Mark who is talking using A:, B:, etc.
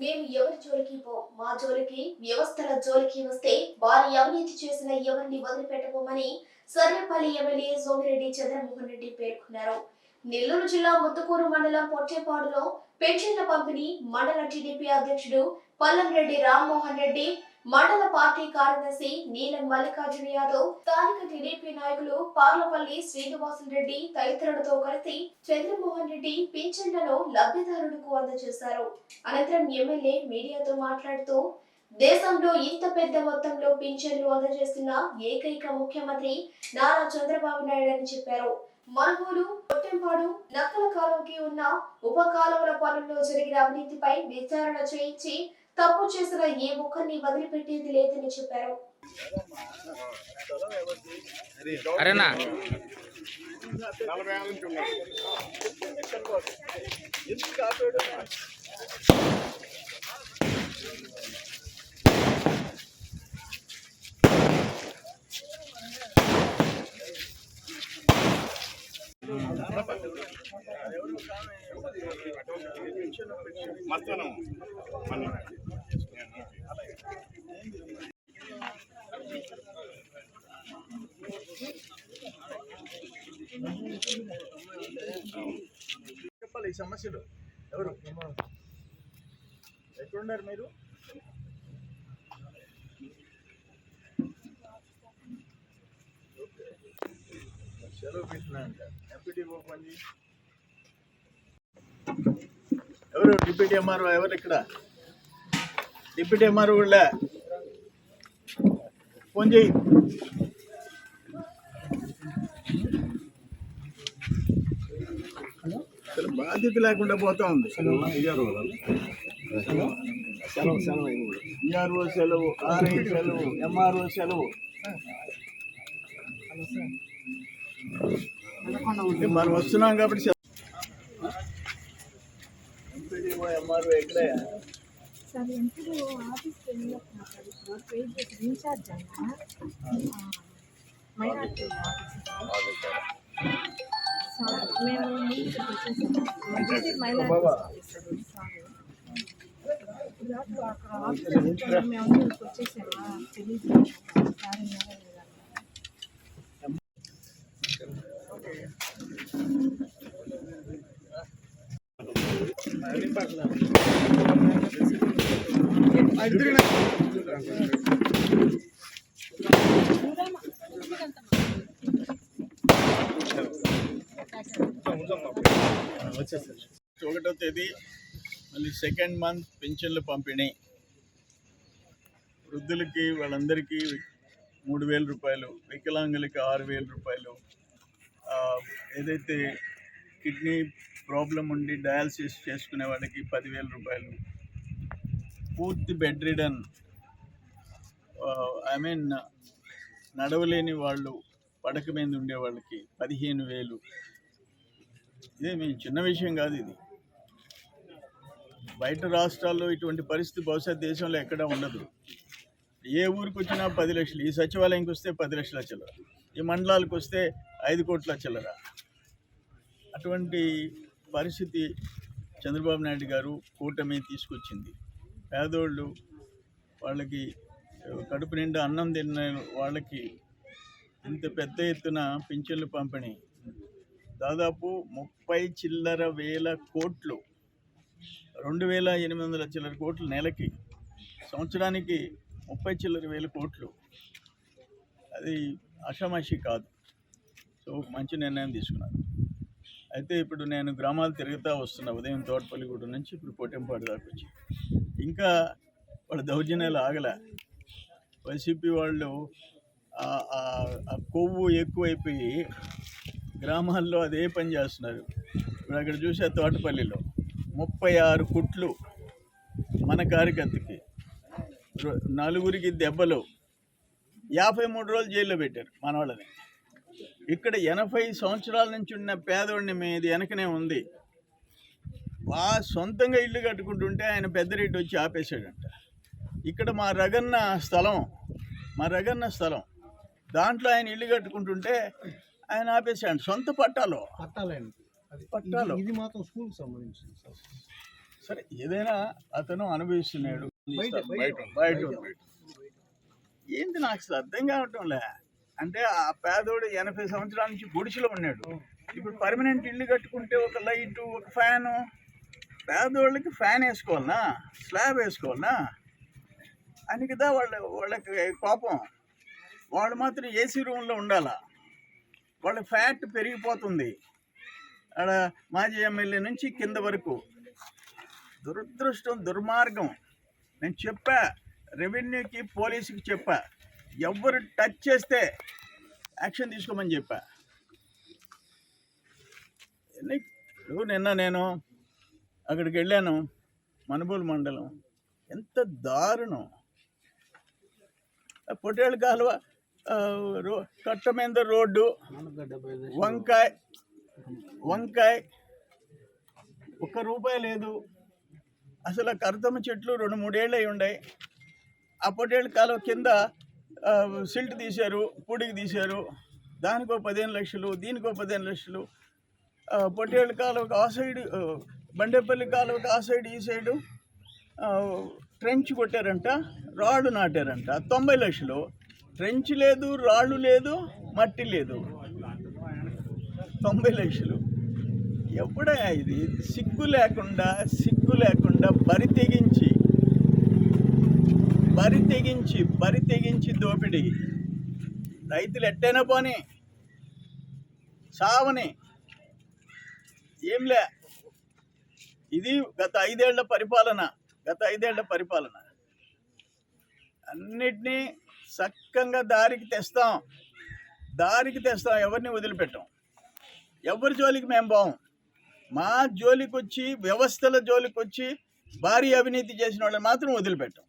A: మేము ఎవరి జోలికి పో మా జోలికి వ్యవస్థల జోలికి వస్తే వారి అవినీతి చేసిన ఎవరిని వదిలిపెట్టబోమని సర్వేపల్లి ఎమ్మెల్యే సోమిరెడ్డి చంద్రమోహన్ రెడ్డి పేర్కొన్నారు. నెల్లూరు జిల్లా ముత్తుకూరు మండలం పొట్టేపాడులో పెన్షన్ల పంపిణీ మండల టీడీపీ అధ్యక్షుడు పల్లంరెడ్డి రామ్మోహన్ రెడ్డి మండల పార్టీ కార్యదర్శి నీలం మల్లికార్జున యాదవ్ స్థానిక టీడీపీ నాయకులు పార్లపల్లి శ్రీనివాసులు రెడ్డి తదితరులతో కలిసి చంద్రమోహన్ రెడ్డి పింఛన్లను లబ్ధిదారులకు అందజేశారు. అనంతరం ఎమ్మెల్యే మీడియాతో మాట్లాడుతూ దేశంలో ఇంత పెద్ద మొత్తంలో పింఛన్లు అందజేస్తున్న ఏకైక ముఖ్యమంత్రి నారా చంద్రబాబు నాయుడు అని చెప్పారు. మనుగోలు కొట్టెంపాడు నక్కల కాలువకి ఉన్న ఉప కాలువల పనుల్లో జరిగిన అవినీతిపై విచారణ చేయించి తప్పు చేసిన ఏ ఒక్కరిని వదిలిపెట్టేది లేదని చెప్పారు.
B: అరేనా?
C: మస్తానం
D: చెప్పాలి ఈ సమస్యలు. ఎవరు? ఎక్కడున్నారు మీరు? సెలవు పెట్టినాక ఎంపీటీ పని ఎవరు? డిప్యూటీ ఎంఆర్ఓ ఎవరు ఇక్కడ? డిప్యూటీ ఎంఆర్ఓ కూడా ఫోన్ చేయి. అసలు బాధ్యత లేకుండా పోతా ఉంది. ఈఆర్ఓ సెలవు ఆర్ఐ సెలవు ఎంఆర్ఓ సెలవు. మనం వస్తున్నాం కాబట్టి ఎంఆర్ఓ
E: సార్ ఆఫీస్కి వెళ్ళినప్పుడు ఇన్ఛార్జ్ ఆయన మైనార్టీ ఆఫీస్. మేము ముందుకు వచ్చేసాము డిస్ట్రిక్ట్ మైనార్టీ సార్ ఇప్పుడు అక్కడ ఆఫీస్ మేము అందరికి వచ్చేసామా తెలియదు సార్ ఉన్నారా లేదా అని.
D: ఒకటో తేదీ మళ్ళీ సెకండ్ మంత్ పెన్షన్లు పంపిణీ. వృద్ధులకి వాళ్ళందరికీ మూడు వేల రూపాయలు వికలాంగులకి ఆరు వేల రూపాయలు. ఏదైతే కిడ్నీ ప్రాబ్లం ఉండి డయాలసిస్ చేసుకునే వాళ్ళకి పదివేల రూపాయలు. పూర్తి బెడ్ రిడన్. ఐ మీన్ నడవలేని వాళ్ళు పడక మీద ఉండే వాళ్ళకి పదిహేను వేలు. ఇదేమి చిన్న విషయం కాదు ఇది. బయట రాష్ట్రాల్లో ఇటువంటి పరిస్థితి బహుశా దేశంలో ఎక్కడా ఉండదు. ఏ ఊరికి వచ్చినా పది లక్షలు ఈ సచివాలయంకి వస్తే పది లక్షల చిల్లర ఈ మండలాలకు వస్తే ఐదు కోట్ల చిల్లర. అటువంటి పరిస్థితి చంద్రబాబు నాయుడు గారు కూటమి తీసుకొచ్చింది. పేదోళ్ళు వాళ్ళకి కడుపు నిండా అన్నం తిన్న వాళ్ళకి ఇంత పెద్ద ఎత్తున పింఛన్లు పంపిణీ దాదాపు ముప్పై చిల్లర వేల కోట్లు రెండు వేల ఎనిమిది వందల చిల్లర కోట్లు నెలకి. సంవత్సరానికి ముప్పై చిల్లర వేల కోట్లు. అది అషమాషి కాదు. సో మంచి నిర్ణయం తీసుకున్నాను అయితే ఇప్పుడు నేను గ్రామాలు తిరుగుతూ వస్తున్నా ఉదయం తోటపల్లిగూడ నుంచి ఇప్పుడు కోటెంపాడు దాకా వచ్చి. ఇంకా వాళ్ళ దౌర్జన్యాలు ఆగలే. వైసీపీ వాళ్ళు ఆ కొవ్వు ఎక్కువైపోయి గ్రామాల్లో అదే పని చేస్తున్నారు. ఇప్పుడు అక్కడ చూసే తోటపల్లిలో ముప్పై ఆరు కుట్లు మన కార్యకర్తకి. నలుగురికి దెబ్బలు. యాభై మూడు రోజులు జైల్లో పెట్టారు మన వాళ్ళని. ఇక్కడ ఎనభై సంవత్సరాల నుంచి ఉన్న పేదోడిని మీది వెనకనే ఉంది. వా సొంతంగా ఇల్లు కట్టుకుంటుంటే ఆయన పెద్దరెడ్డి వచ్చి ఆపేశాడంట. ఇక్కడ మా రగన్న స్థలం మా రగన్న స్థలం. దాంట్లో ఆయన ఇల్లు కట్టుకుంటుంటే ఆయన ఆపేశాడు. సొంత పట్టాలో. పట్టాలు.
F: ఇది- మాత్రం స్కూల్కి సంబంధించింది సార్.
D: సరే ఏదైనా అతను అనుభవిస్తున్నాడు.
C: బయట.
D: ఏంది నాకు అర్థం కావటంలే అంటే ఆ పేదోడు ఎనభై సంవత్సరాల నుంచి గుడిసెలో ఉన్నాడు. ఇప్పుడు పర్మనెంట్ ఇల్లు కట్టుకుంటే ఒక లైటు ఒక ఫ్యాను పేదోళ్ళకి ఫ్యాన్ వేసుకోవాలనా? స్లాబ్ వేసుకోవాలనా? అని కదా వాళ్ళ వాళ్ళకి కోపం. వాళ్ళు మాత్రం ఏసీ రూమ్లో ఉండాలా? వాళ్ళ ఫ్యాట్ పెరిగిపోతుంది. ఆడ మాజీ ఎమ్మెల్యే నుంచి కింద వరకు. దురదృష్టం దుర్మార్గం. నేను చెప్పా రెవెన్యూకి పోలీసుకి చెప్పా. ఎవరు టచ్ చేస్తే యాక్షన్ తీసుకోమని చెప్పా. ఇప్పుడు నిన్న నేను అక్కడికి వెళ్ళాను మనుబోలు మండలం. ఎంత దారుణం. పొట్టేళ్ళు కాలువా కాలువ కట్టమీద రో రోడ్డు వంకాయ వంకాయ ఒక్క రూపాయి లేదు. అసలు ఆ చెట్లు రెండు మూడేళ్ళు అయి ఉన్నాయి ఆ పొట్టేళ్ళ కాలువ కింద సిల్ట్ తీశారు పొడికి తీశారు. దానికో పదిహేను లక్షలు దీనికో పదిహేను లక్షలు. పొట్టేళ్ళ కాలువకి ఆ సైడ్ బండేపల్లి కాలువకి ఆ సైడ్ ఈ సైడు ట్రెంచ్ కొట్టారంట రాడు నాటారంట తొంభై లక్షలు. ట్రెంచ్ లేదు రాళ్ళు లేదు మట్టి లేదు. తొంభై లక్షలు. ఎప్పుడా ఇది? సిగ్గు లేకుండా సిగ్గు లేకుండా బరి తెగించి బరి తెగించి బరి తెగించి దోపిడీ. రైతులు ఎట్టైనా పోని సావని ఏంలే? ఇది గత ఐదేళ్ళ పరిపాలన గత ఐదేళ్ళ పరిపాలన. అన్నిటినీ చక్కగా దారికి తెస్తాం. దారికి తెస్తాం. ఎవరిని వదిలిపెట్టాం? ఎవరి జోలికి మేము పోం? మా జోలికి వచ్చి వ్యవస్థల జోలికి వచ్చి భారీ అవినీతి చేసిన వాళ్ళని మాత్రం వదిలిపెట్టాం.